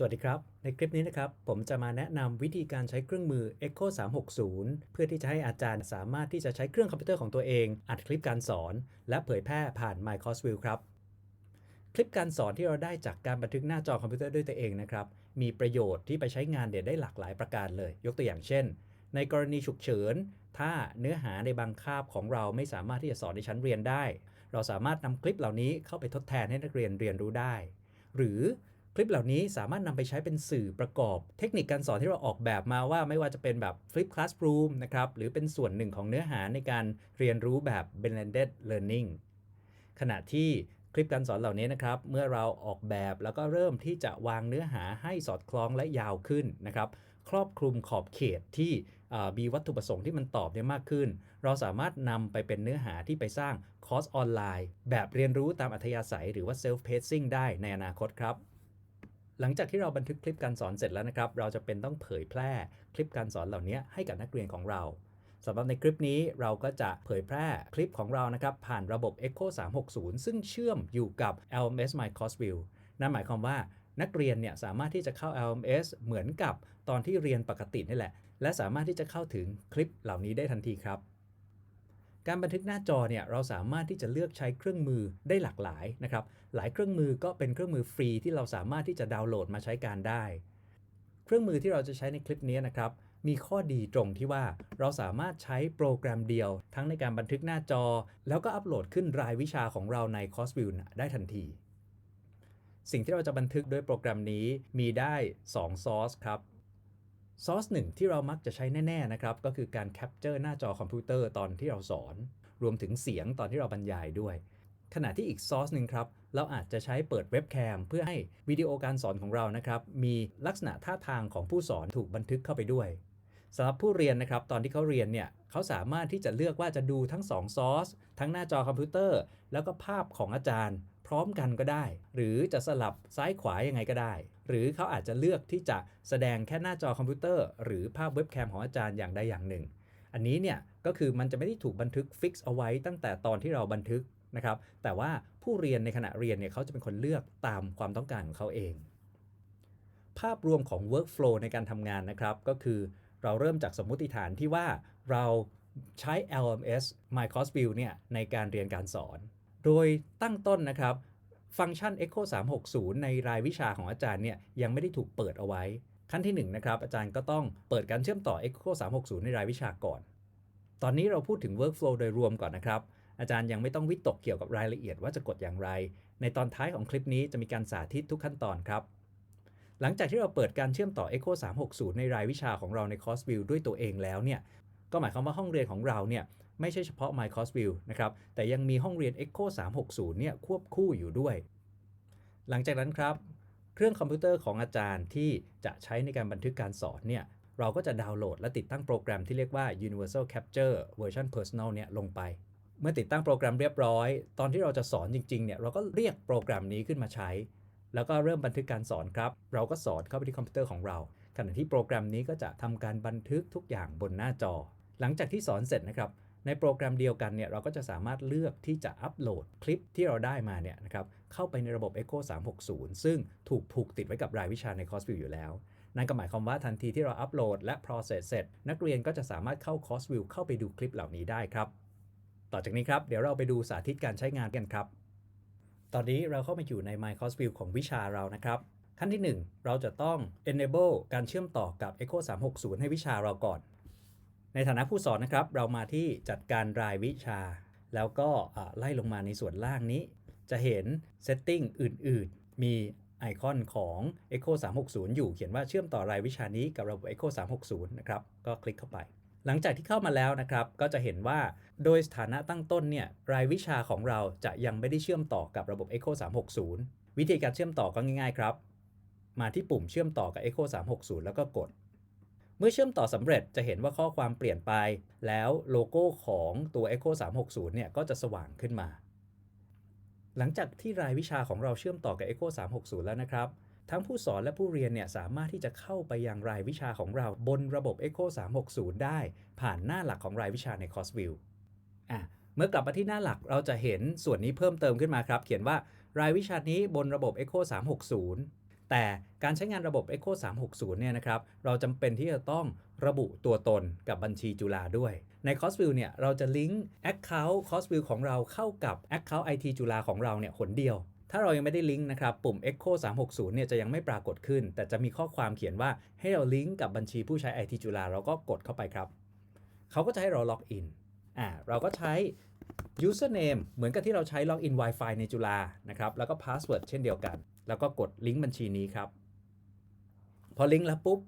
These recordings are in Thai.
สวัสดีครับ ในคลิปนี้นะครับ ผมจะมาแนะนำวิธีการใช้เครื่องมือ Echo 360 เพื่อที่จะให้อาจารย์สามารถที่จะใช้เครื่องคอมพิวเตอร์ของตัวเอง อัดคลิปการสอน และเผยแพร่ผ่าน m y c o s v i e w ครับ คลิปการสอนที่เราได้จากการบันทึกหน้าจอคอมพิวเตอร์ด้วยตัวเองนะครับ มีประโยชน์ที่ไปใช้งานเด่นได้หลากหลายประการเลย ยกตัวอย่างเช่น ในกรณีฉุกเฉิน ถ้าเนื้อหาในบางคาบของเราไม่สามารถที่จะสอนในชั้นเรียนได้ เราสามารถนำคลิปเหล่านี้เข้าไปทดแทนให้นักเรียนเรียนรู้ได้ หรือ ลิปเหล่านี้สามารถนำไปใช้เป็นสื่อประกอบ เทคนิคการสอนที่เราออกแบบมาว่าไม่ว่าจะเป็นแบบ Flip Classroom นะครับหรือเป็นส่วนหนึ่งของเนื้อหาในการเรียนรู้แบบ Blended Learning ขณะที่คลิปการสอนเหล่านี้นะครับ เมื่อเราออกแบบแล้วก็เริ่มที่จะวางเนื้อหาให้สอดคล้องและยาวขึ้นนะครับ ครอบคลุมขอบเขตที่มีวัตถุประสงค์ที่มันตอบได้มากขึ้น เราสามารถนำไปเป็นเนื้อหาที่ไปสร้างคอร์สออนไลน์ แบบเรียนรู้ตามอัธยาศัยหรือว่า self pacing ได้ในอนาคตครับ หลังจากที่เราบันทึกคลิปการสอนเสร็จแล้วนะครับ เราจะเป็นต้องเผยแพร่คลิปการสอนเหล่านี้ให้กับนักเรียนของเราสำหรับในคลิปนี้เราก็จะเผยแพร่คลิปของเรานะครับ ผ่านระบบ Echo 360 ซึ่งเชื่อมอยู่กับ LMS My Course View นั่นหมายความว่านักเรียนเนี่ยสามารถที่จะเข้า LMS เหมือนกับตอนที่เรียนปกตินี่แหละ และสามารถที่จะเข้าถึงคลิปเหล่านี้ได้ทันทีครับ การบันทึกหน้าจอเนี่ยเราสามารถที่จะเลือกใช้เครื่องมือได้หลากหลายนะครับ หลายเครื่องมือก็เป็นเครื่องมือฟรีที่เราสามารถที่จะดาวน์โหลดมาใช้การได้ เครื่องมือที่เราจะใช้ในคลิปนี้นะครับ มีข้อดีตรงที่ว่าเราสามารถใช้โปรแกรมเดียว ทั้งในการบันทึกหน้าจอ แล้วก็อัปโหลดขึ้นรายวิชาของเราใน c o s v i e w ได้ทันที สิ่งที่เราจะบันทึกด้วยโปรแกรมนี้มีได้2ซอสครับ ซอสหนึ่งที่เรามักจะใช้แน่ ๆ นะครับ ก็คือการแคปเจอร์หน้าจอคอมพิวเตอร์ตอนที่เราสอน รวมถึงเสียงตอนที่เราบรรยายด้วย ขณะที่อีกซอสหนึ่งครับ เราอาจจะใช้เปิดเว็บแคมเพื่อให้วิดีโอการสอนของเรานะครับ มีลักษณะท่าทางของผู้สอนถูกบันทึกเข้าไปด้วยสำหรับผู้เรียนนะครับตอนที่เขาเรียนเนี่ยเขาสามารถที่จะเลือกว่าจะดูทั้ง2ซอสทั้งหน้าจอคอมพิวเตอร์ แล้วก็ภาพของอาจารย์ พร้อมกันก็ได้ หรือจะสลับซ้ายขวายังไงก็ได้ หรือเขาอาจจะเลือกที่จะแสดงแค่หน้าจอคอมพิวเตอร์ หรือภาพเว็บแคมของอาจารย์อย่างใดอย่างหนึ่ง อันนี้เนี่ยก็คือมันจะไม่ได้ถูกบันทึกฟิกซ์เอาไว้ตั้งแต่ตอนที่เราบันทึกนะครับ แต่ว่าผู้เรียนในขณะเรียนเนี่ยเขาจะเป็นคนเลือกตามความต้องการของเขาเอง ภาพรวมของ workflow ในการทำงานนะครับ ก็คือเราเริ่มจากสมมุติฐานที่ว่าเราใช้ LMS My Course View เนี่ยในการเรียนการสอน โดยตั้งต้นนะครับ ฟังก์ชัน Echo 360 ในรายวิชาของอาจารย์เนี่ยยังไม่ได้ถูกเปิดเอาไว้ ขั้นที่1นนะครับอาจารย์ก็ต้องเปิดการเชื่อมต่อ Echo 360 ในรายวิชาก่อน ตอนนี้เราพูดถึง workflow โดยรวมก่อนนะครับอาจารย์ยังไม่ต้องวิตกเกี่ยวกับรายละเอียดว่าจะกดอย่างไร ในตอนท้ายของคลิปนี้จะมีการสาธิตทุกขั้นตอนครับ หลังจากที่เราเปิดการเชื่อมต่อ Echo 360 ในรายวิชาของเราใน Course View ด้วยตัวเองแล้วเนี่ย ก็หมายความว่าห้องเรียนของเราเนี่ย ไม่ใช่เฉพาะ mycosview นะครับ แต่ยังมีห้องเรียน Echo 360 เนี่ยควบคู่อยู่ด้วย หลังจากนั้นครับ เครื่องคอมพิวเตอร์ของอาจารย์ที่จะใช้ในการบันทึกการสอนเนี่ย เราก็จะดาวน์โหลดและติดตั้งโปรแกรมที่เรียกว่า Universal Capture Version Personal เนี่ยลงไป เมื่อติดตั้งโปรแกรมเรียบร้อย ตอนที่เราจะสอนจริงๆ เนี่ย เราก็เรียกโปรแกรมนี้ขึ้นมาใช้ แล้วก็เริ่มบันทึกการสอนครับ เราก็สอนเข้าไปที่คอมพิวเตอร์ของเรา ขณะที่โปรแกรมนี้ก็จะทำการบันทึกทุกอย่างบนหน้าจอ หลังจากที่สอนเสร็จนะครับ ในโปรแกรมเดียวกันเนี่ยเราก็จะสามารถเลือกที่จะอัปโหลดคลิปที่เราได้มาเนี่ยนะครับเข้าไปในระบบ Echo 360 ซึ่งถูกผูกติดไว้กับรายวิชาใน Course View อยู่แล้ว นั่นก็หมายความว่าทันทีที่เราอัปโหลดและ process เสร็จ นักเรียนก็จะสามารถเข้า Course View เข้าไปดูคลิปเหล่านี้ได้ครับ ต่อจากนี้ครับเดี๋ยวเราไปดูสาธิตการใช้งานกันครับ ตอนนี้เราเข้ามาอยู่ใน My Course View ของวิชาเรานะครับขั้นที่ 1 เราจะต้อง enable การเชื่อมต่อกับ Echo 360 ให้วิชาเราก่อน ในฐานะผู้สอนนะครับ เรามาที่จัดการรายวิชา แล้วก็ไล่ลงมาในส่วนล่างนี้ จะเห็น setting อื่น ๆ มีไอคอนของ Echo 360 อยู่เขียนว่าเชื่อมต่อรายวิชานี้กับระบบ Echo 360 นะครับ ก็คลิกเข้าไป หลังจากที่เข้ามาแล้วนะครับ ก็จะเห็นว่าโดยสถานะตั้งต้นเนี่ย รายวิชาของเราจะยังไม่ได้เชื่อมต่อกับระบบ Echo 360 วิธีการเชื่อมต่อก็ง่าย ๆ ครับ มาที่ปุ่มเชื่อมต่อกับ Echo 360 แล้วก็กด เมื่อเชื่อมต่อสำเร็จจะเห็นว่าข้อความเปลี่ยนไป แล้วโลโก้ของตัว Echo 360 เนี่ยก็จะสว่างขึ้นมา หลังจากที่รายวิชาของเราเชื่อมต่อกับ Echo 360 แล้วนะครับ ทั้งผู้สอนและผู้เรียนเนี่ยสามารถที่จะเข้าไปยังรายวิชาของเราบนระบบ Echo 360 ได้ ผ่านหน้าหลักของรายวิชาใน Course View อะเมื่อกลับมาที่หน้าหลักเราจะเห็นส่วนนี้เพิ่มเติมขึ้นมาครับ เขียนว่ารายวิชานี้บนระบบ Echo 360 แต่การใช้งานระบบ Echo 360 เนี่ยนะครับ เราจำเป็นที่จะต้องระบุตัวตนกับบัญชีจุฬาด้วย ใน Costview เนี่ย เราจะลิงก์ Account Costview ของเราเข้ากับ Account IT จุฬาของเราเนี่ยหนเดียว ถ้าเรายังไม่ได้ลิงก์นะครับ ปุ่ม Echo 360 เนี่ยจะยังไม่ปรากฏขึ้น แต่จะมีข้อความเขียนว่าให้เราลิงก์กับบัญชีผู้ใช้ IT จุฬาเราก็กดเข้าไปครับ เขาก็จะให้เราล็อกอิน อ่า เราก็ใช้ username เหมือนกับที่เราใช้ล็อกอิน Wi-Fi ในจุฬานะครับ แล้วก็ password เช่นเดียวกัน แล้วก็กดลิงก์บัญชีนี้ครับ พอลิงก์แล้วปุ๊บ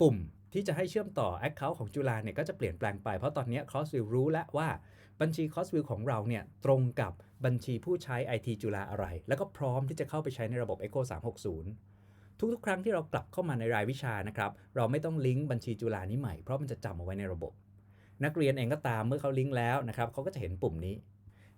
ปุ่มที่จะให้เชื่อมต่อ Account ของจุฬาเนี่ยก็จะเปลี่ยนแปลงไป เพราะตอนนี้ Crossview รู้แล้วว่าบัญชี Crossview ของเราเนี่ยตรงกับบัญชีผู้ใช้ IT จุฬาอะไร แล้วก็พร้อมที่จะเข้าไปใช้ในระบบ Echo 360 ทุกๆ ครั้งที่เรากลับเข้ามาในรายวิชานะครับ เราไม่ต้องลิงก์บัญชีจุฬานี้ใหม่ เพราะมันจะจำเอาไว้ในระบบ นักเรียนเองก็ตามเมื่อเขาลิงก์แล้วนะครับเขาก็จะเห็นปุ่มนี้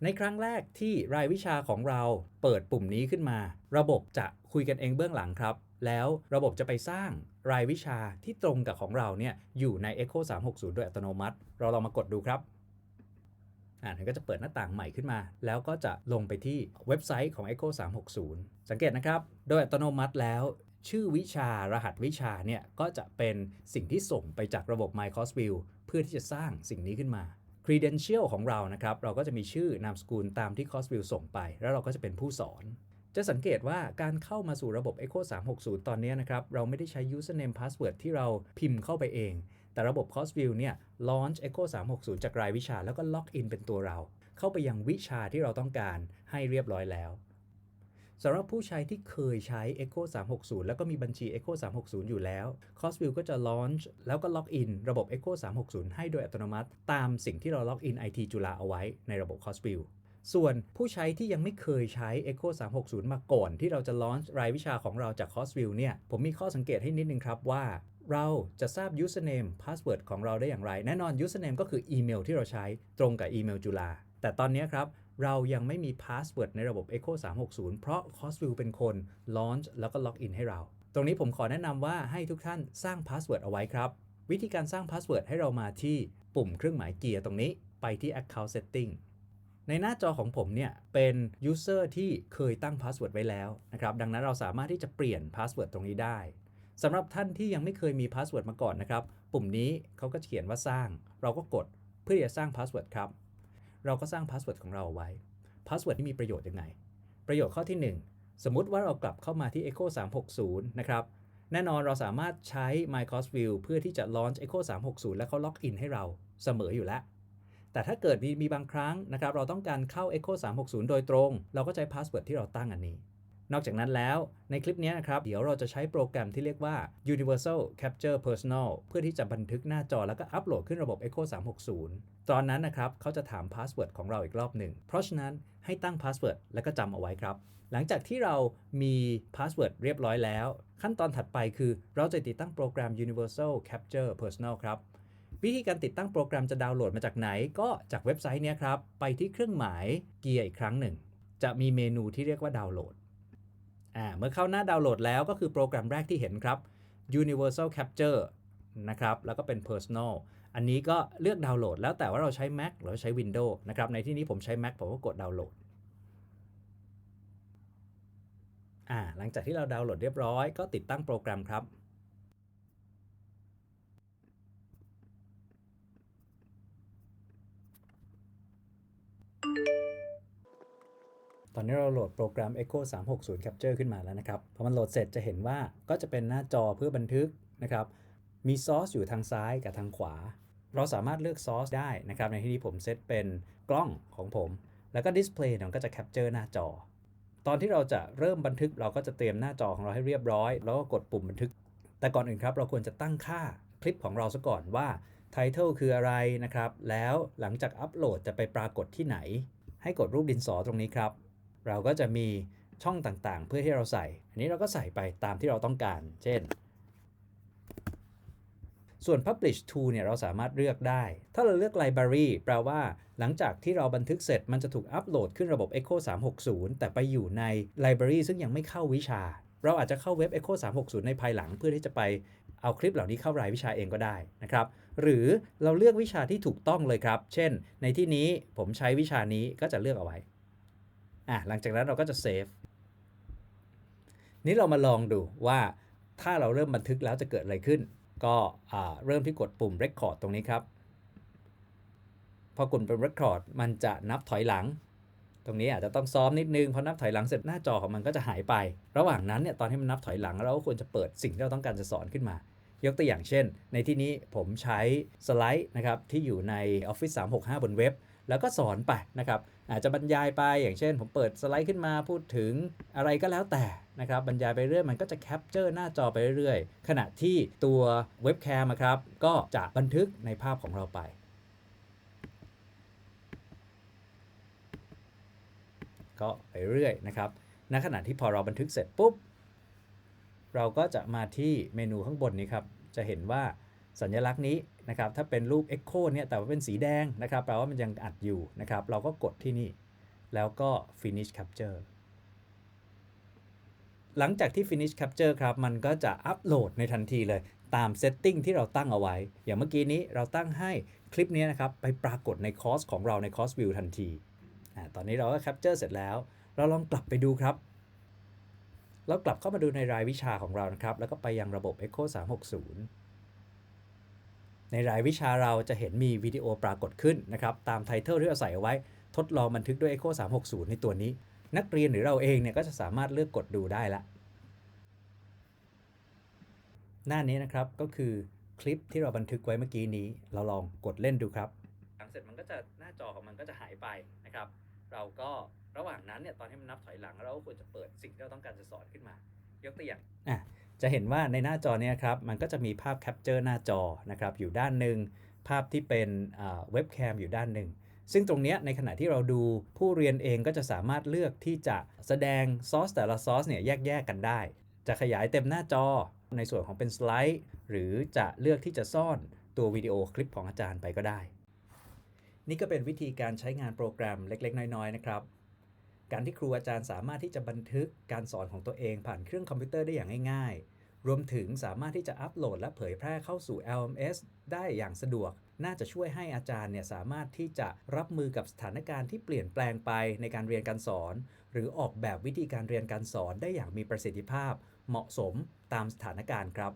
ในครั้งแรกที่รายวิชาของเราเปิดปุ่มนี้ขึ้นมา ระบบจะคุยกันเองเบื้องหลังครับ แล้วระบบจะไปสร้างรายวิชาที่ตรงกับของเราเนี่ยอยู่ใน Echo 360 โดยอัตโนมัติ เราลองมากดดูครับอ่านก็จะเปิดหน้าต่างใหม่ขึ้นมา แล้วก็จะลงไปที่เว็บไซต์ของ Echo 360 สังเกตนะครับ โดยอัตโนมัติแล้ว ชื่อวิชารหัสวิชาเนี่ย ก็จะเป็นสิ่งที่ส่งไปจากระบบ MyCourseView เพื่อที่จะสร้างสิ่งนี้ขึ้นมา Credential ของเรานะครับ เราก็จะมีชื่อนามสกุลตามที่ Crossview ส่งไป แล้วเราก็จะเป็นผู้สอน จะสังเกตว่าการเข้ามาสู่ระบบ Echo 360 ตอนนี้นะครับ เราไม่ได้ใช้ username password ที่เราพิมพ์เข้าไปเอง แต่ระบบ Cosview เนี่ย launch Echo 360 จากรายวิชาแล้วก็ล็อกอินเป็นตัวเรา เข้าไปยังวิชาที่เราต้องการให้เรียบร้อยแล้ว สำหรับผู้ใช้ที่เคยใช้ Echo 360 แล้วก็มีบัญชี Echo 360 อยู่แล้ว Crossview ก็จะ launch แล้วก็ล็อกอินระบบ Echo 360 ให้โดยอัตโนมัติ ตามสิ่งที่เราล็อกอิน IT จุฬาเอาไว้ในระบบ Crossview ส่วนผู้ใช้ที่ยังไม่เคยใช้ Echo 360 มาก่อน ที่เราจะ launch รายวิชาของเราจาก Crossview เนี่ย ผมมีข้อสังเกตให้นิดนึงครับว่า เราจะทราบ username password ของเราได้อย่างไร แน่นอน username ก็คืออีเมลที่เราใช้ตรงกับอีเมลจุฬาแต่ตอนนี้ครับ เรายังไม่มี password ในระบบ Echo 360 เพราะ Crossview เป็นคน launch แล้วก็ล็อกอินให้เรา ตรงนี้ผมขอแนะนำว่าให้ทุกท่านสร้าง password เอาไว้ครับ วิธีการสร้าง password ให้เรามาที่ปุ่มเครื่องหมายเกียร์ตรงนี้ไปที่ account setting ในหน้าจอของผมเนี่ย เป็น user ที่เคยตั้ง password ไว้แล้วนะครับ ดังนั้นเราสามารถที่จะเปลี่ยน password ตรงนี้ได้สำหรับท่านที่ยังไม่เคยมี password มาก่อนนะครับ ปุ่มนี้เขาก็เขียนว่าสร้าง เราก็กดเพื่อจะสร้าง password ครับ เราก็สร้างพาสเวิร์ดของเราเอาไว้พาสเวิร์ดที่มีประโยชน์ยังไง ประโยชน์ข้อที่ 1 สมมุติว่าเรากลับเข้ามาที่ Echo 360 นะครับ แน่นอนเราสามารถใช้ MyCostView เพื่อที่จะ launch Echo 360 และเขาล็อกอินให้เราเสมออยู่แล้ว แต่ถ้าเกิดมีมีบางครั้งนะครับ เราต้องการเข้า Echo 360 โดยตรง เราก็ใช้พาสเวิร์ดที่เราตั้งอันนี้ นอกจากนั้นแล้วในคลิปนี้นะครับ เดี๋ยวเราจะใช้โปรแกรมที่เรียกว่า Universal Capture Personal เพื่อที่จะบันทึกหน้าจอแล้วก็อัปโหลดขึ้นระบบ Echo 360 ตอนนั้นนะครับเขาจะถาม password ของเราอีกรอบหนึ่ง เพราะฉะนั้นให้ตั้ง password แล้วก็จำเอาไว้ครับ หลังจากที่เรามี password เรียบร้อยแล้ว ขั้นตอนถัดไปคือเราจะติดตั้งโปรแกรม Universal Capture Personal ครับวิธีการติดตั้งโปรแกรมจะดาวน์โหลดมาจากไหน ก็จากเว็บไซต์นี้ครับ ไปที่เครื่องหมายเกียร์อีกครั้งหนึ่ง จะมีเมนูที่เรียกว่าดาวน์โหลด อ่าเมื่อเข้าหน้าดาวน์โหลดแล้วก็คือโปรแกรมแรกที่เห็นครับ Universal Capture นะครับแล้วก็เป็น Personal อันนี้ก็เลือกดาวน์โหลด แล้วแต่ว่าเราใช้ Mac หรือใช้ Windows นะครับในที่นี้ผมใช้ Mac ผมก็กดดาวน์โหลดอ่าหลังจากที่เราดาวน์โหลดเรียบร้อยก็ติดตั้งโปรแกรมครับ ตอนนี้เราโหลดโปรแกรม Echo 360 Capture ขึ้นมาแล้วนะครับ พอมันโหลดเสร็จจะเห็นว่าก็จะเป็นหน้าจอเพื่อบันทึกนะครับ มีซอสอยู่ทางซ้ายกับทางขวา เราสามารถเลือกซอสได้นะครับ ในที่นี้ผมเซตเป็นกล้องของผม แล้วก็ดิสเพลย์มันก็จะแคปเจอร์หน้าจอ ตอนที่เราจะเริ่มบันทึกเราก็จะเตรียมหน้าจอของเราให้เรียบร้อย แล้วก็กดปุ่มบันทึก แต่ก่อนอื่นครับเราควรจะตั้งค่าคลิปของเราซะก่อนว่า Title คืออะไรนะครับ แล้วหลังจากอัปโหลดจะไปปรากฏที่ไหน ให้กดรูปดินสอตรงนี้ครับ เราก็จะมีช่องต่างๆ เพื่อที่เราใส่ อันนี้เราก็ใส่ไปตามที่เราต้องการ เช่น ส่วน Publish to เนี่ยเราสามารถเลือกได้ ถ้าเราเลือก Library แปลว่า หลังจากที่เราบันทึกเสร็จมันจะถูกอัปโหลดขึ้นระบบ Echo 360 แต่ไปอยู่ใน Library ซึ่งยังไม่เข้าวิชา เราอาจจะเข้าเว็บ Echo 360 ในภายหลังเพื่อที่จะไปเอาคลิปเหล่านี้เข้ารายวิชาเองก็ได้นะครับ หรือเราเลือกวิชาที่ถูกต้องเลยครับ เช่น ในที่นี้ผมใช้วิชานี้ก็จะเลือกเอาไว้ อะหลังจากนั้นเราก็จะเซฟนี่เรามาลองดูว่าถ้าเราเริ่มบันทึกแล้วจะเกิดอะไรขึ้น ก็เริ่มที่กดปุ่ม Record ตรงนี้ครับ พอกดปุ่ม Record มันจะนับถอยหลัง ตรงนี้อาจจะต้องซ้อมนิดนึงพอนับถอยหลังเสร็จหน้าจอของมันก็จะหายไป ระหว่างนั้นเนี่ยตอนที่มันนับถอยหลังเราก็ควรจะเปิดสิ่งที่เราต้องการจะสอนขึ้นมา ยกตัวอย่างเช่น ในที่นี้ผมใช้สไลด์นะครับที่อยู่ใน Office 365 บนเว็บ แล้วก็สอนไปนะครับ อาจจะบรรยายไปอย่างเช่น ผมเปิดสไลด์ขึ้นมาพูดถึงอะไรก็แล้วแต่นะครับบรรยายไปเรื่อยมันก็จะแคปเจอร์หน้าจอไปเรื่อยขณะที่ตัวเว็บแคมครับก็จะบันทึกในภาพของเราไปก็ไปเรื่อยนะครับ ณ ขณะที่พอเราบันทึกเสร็จปุ๊บ เราก็จะมาที่เมนูข้างบนนี้ครับ จะเห็นว่า สัญลักษณ์นี้นะครับถ้าเป็นรูป Echo เนี่ยแต่ว่าเป็นสีแดงนะครับแปลว่ามันยังอัดอยู่นะครับ เราก็กดที่นี่ แล้วก็ finish capture หลังจากที่ finish capture ครับ มันก็จะอัปโหลดในทันทีเลยตาม setting ที่เราตั้งเอาไว้ อย่างเมื่อกี้นี้เราตั้งให้คลิปนี้นะครับ ไปปรากฏในคอร์สของเราในคอร์ส view ทันทีอ่าตอนนี้เราก็ capture เสร็จแล้ว เราลองกลับไปดูครับเรากลับเข้ามาดูในรายวิชาของเรานะครับ แล้วก็ไปยังระบบ Echo 360 ในรายวิชาเราจะเห็นมีวิดีโอปรากฏขึ้นนะครับตามไทเทลที่เราใส่เอาไว้ ทดลองบันทึกด้วย Echo 360 ในตัวนี้ นักเรียนหรือเราเองเนี่ยก็จะสามารถเลือกกดดูได้ละ หน้านี้นะครับก็คือคลิปที่เราบันทึกไว้เมื่อกี้นี้ เราลองกดเล่นดูครับหลังเสร็จมันก็จะหน้าจอของมันก็จะหายไปนะครับ เราก็ระหว่างนั้นเนี่ยตอนที่มันนับถอยหลังเราก็ควรจะเปิดสิ่งที่เราต้องการจะสอนขึ้นมา ยกตัวอย่างอะ จะเห็นว่าในหน้าจอเนี้ครับมันก็จะมีภาพแคปเจอร์หน้าจอนะครับอยู่ด้านหนึ่งภาพที่เป็นเว็บแคมอยู่ด้านหนึ่งซึ่งตรงเนี้ยในขณะที่เราดูผู้เรียนเองก็จะสามารถเลือกที่จะแสดงซอสแต่ละซอสเนี่ยแยกๆกันได้ จะขยายเต็มหน้าจอในส่วนของเป็นสไลด์ หรือจะเลือกที่จะซ่อนตัววิดีโอคลิปของอาจารย์ไปก็ได้ นี่ก็เป็นวิธีการใช้งานโปรแกรมเล็ก ๆ น้อย ๆ นะครับ การที่ครูอาจารย์สามารถที่จะบันทึกการสอนของตัวเองผ่านเครื่องคอมพิวเตอร์ได้อย่างง่าย ๆ รวมถึงสามารถที่จะอัปโหลดและเผยแพร่เข้าสู่ LMS ได้อย่างสะดวก น่าจะช่วยให้อาจารย์เนี่ยสามารถที่จะรับมือกับสถานการณ์ที่เปลี่ยนแปลงไปในการเรียนการสอน หรือออกแบบวิธีการเรียนการสอนได้อย่างมีประสิทธิภาพ เหมาะสมตามสถานการณ์ครับ